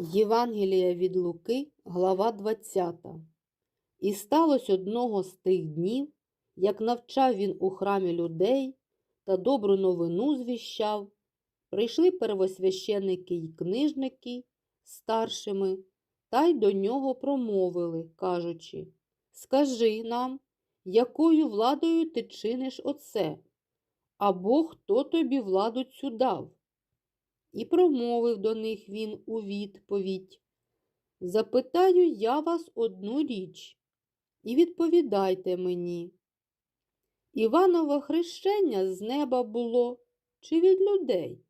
Євангелія від Луки, глава 20. І сталося одного з тих днів, як навчав він у храмі людей та добру новину звіщав, прийшли первосвященники й книжники старшими, та й до нього промовили, кажучи: Скажи нам, якою владою ти чиниш оце, або хто тобі владу цю дав? І промовив до них він у відповідь. Запитаю я вас одну річ, і відповідайте мені. Іванове хрещення з неба було чи від людей?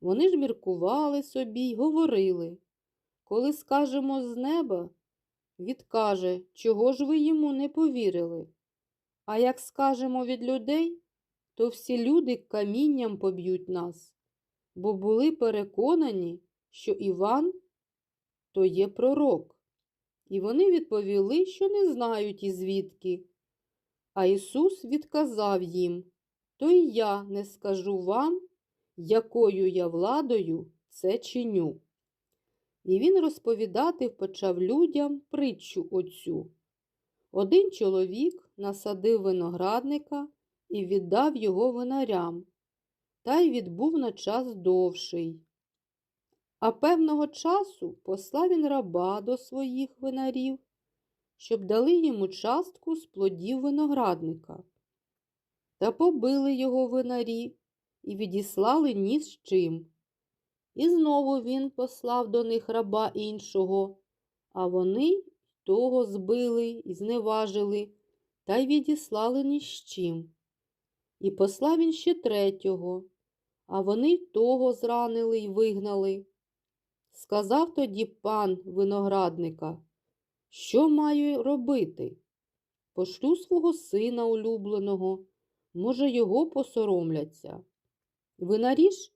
Вони ж міркували собі й говорили. Коли скажемо з неба, відкаже, чого ж ви йому не повірили. А як скажемо від людей, то всі люди камінням поб'ють нас бо були переконані, що Іван то є пророк. І вони відповіли, що не знають і звідки. А Ісус відказав їм, то й я не скажу вам, якою я владою це чиню. І він розповідати почав людям притчу оцю. Один чоловік насадив виноградника і віддав його винарям та й відбув на час довший. А певного часу послав він раба до своїх винарів, щоб дали йому частку з плодів виноградника. Та побили його винарі і відіслали ні з чим. І знову він послав до них раба іншого, а вони того збили і зневажили та й відіслали ні з чим. І послав він ще третього, а вони того зранили й вигнали. Сказав тоді пан виноградника, що маю робити? Пошлю свого сина улюбленого, може, його посоромляться. Винарі ж,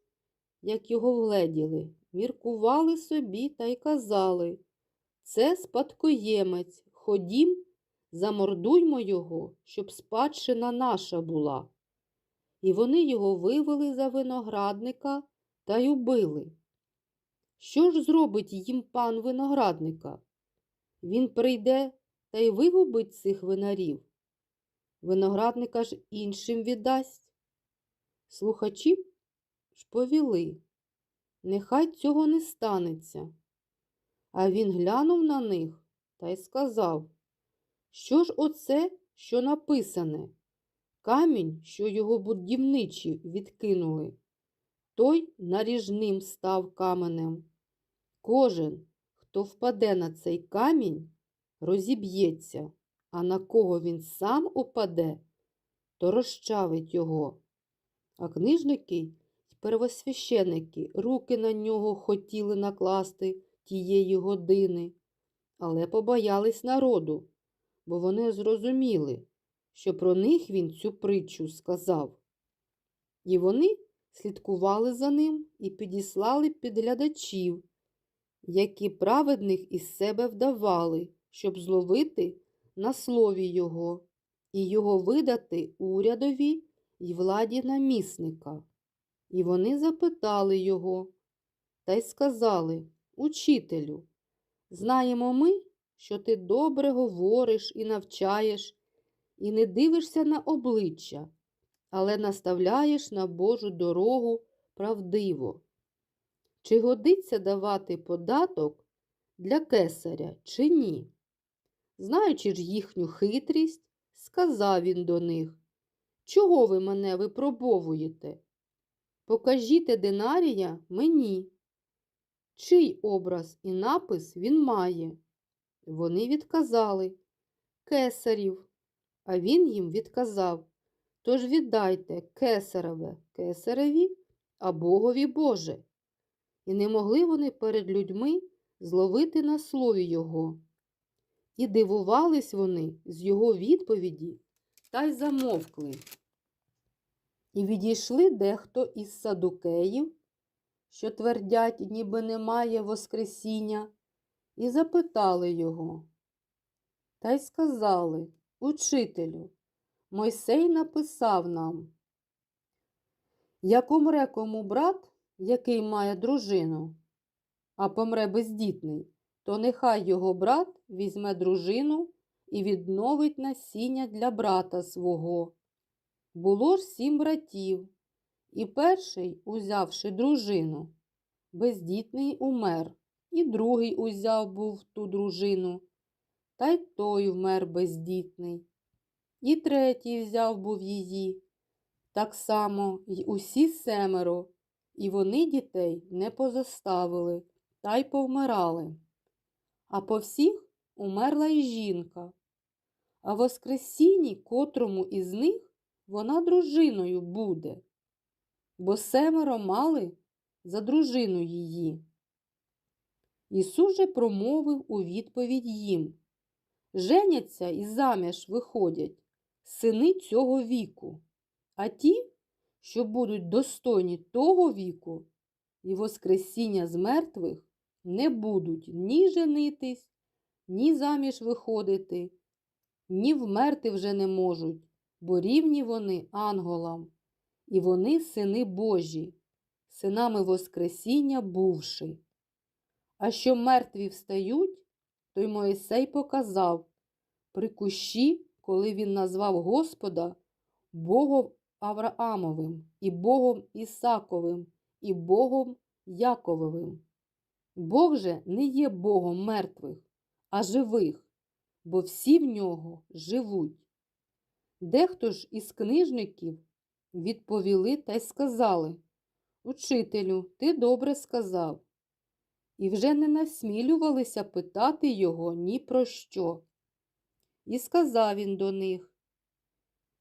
як його вгледіли, міркували собі та й казали це спадкоємець, ходім, замордуймо його, щоб спадщина наша була і вони його вивели за виноградника та й убили. Що ж зробить їм пан виноградника? Він прийде та й вигубить цих винарів. Виноградника ж іншим віддасть. Слухачі ж повіли, нехай цього не станеться. А він глянув на них та й сказав, що ж оце, що написане? Камінь, що його будівничі відкинули, той наріжним став каменем. Кожен, хто впаде на цей камінь, розіб'ється, а на кого він сам упаде, то розчавить його. А книжники й первосвященики руки на нього хотіли накласти тієї години, але побоялись народу, бо вони зрозуміли що про них він цю притчу сказав. І вони слідкували за ним і підіслали підглядачів, які праведних із себе вдавали, щоб зловити на слові його і його видати урядові й владі намісника. І вони запитали його та й сказали Учителю, знаємо ми, що ти добре говориш і навчаєш і не дивишся на обличчя, але наставляєш на Божу дорогу правдиво. Чи годиться давати податок для кесаря, чи ні? Знаючи ж їхню хитрість, сказав він до них, чого ви мене випробовуєте? Покажіте динарія мені. Чий образ і напис він має? Вони відказали Кесарів. А він їм відказав Тож віддайте кесареве кесареві, а богові Боже. І не могли вони перед людьми зловити на слові його. І дивувались вони з його відповіді та й замовкли. І відійшли дехто із садукеїв, що твердять, ніби немає Воскресіння, і запитали його. Та й сказали Учителю, Мойсей написав нам, як умре кому брат, який має дружину, а помре бездітний, то нехай його брат візьме дружину і відновить насіння для брата свого. Було ж сім братів, і перший, узявши дружину, бездітний умер, і другий узяв був ту дружину, та й той вмер бездітний. І третій взяв був її, так само й усі семеро, і вони дітей не позоставили та й повмирали. А по всіх умерла й жінка. А воскресінні котрому із них вона дружиною буде, бо семеро мали за дружину її. Ісус же промовив у відповідь їм Женяться і заміж виходять сини цього віку, а ті, що будуть достойні того віку і воскресіння з мертвих, не будуть ні женитись, ні заміж виходити, ні вмерти вже не можуть, бо рівні вони анголам, і вони сини Божі, синами Воскресіння бувши. А що мертві встають, то й Моїсей показав при кущі, коли він назвав Господа Богом Авраамовим, і Богом Ісаковим, і Богом Якововим. Бог же не є Богом мертвих, а живих, бо всі в нього живуть. Дехто ж із книжників відповіли та й сказали Учителю, ти добре сказав. І вже не насмілювалися питати його ні про що. І сказав він до них,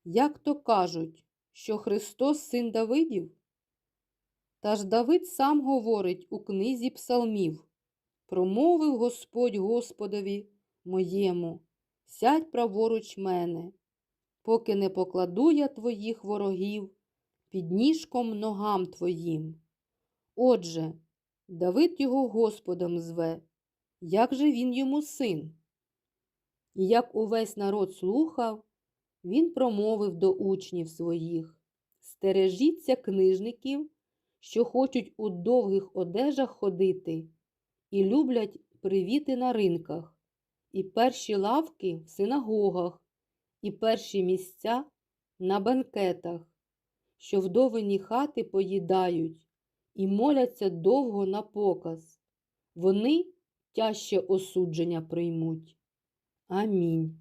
як то кажуть, що Христос син Давидів? Та ж Давид сам говорить у книзі псалмів Промовив Господь Господові моєму, сядь праворуч мене, поки не покладу я твоїх ворогів під ніжком ногам твоїм. Отже, Давид його Господом зве, як же він йому син? І як увесь народ слухав, він промовив до учнів своїх Стережіться книжників, що хочуть у довгих одежах ходити, і люблять привіти на ринках, і перші лавки в синагогах, і перші місця на банкетах, що вдовині хати поїдають і моляться довго на показ. Вони тяжче осудження приймуть. Амінь.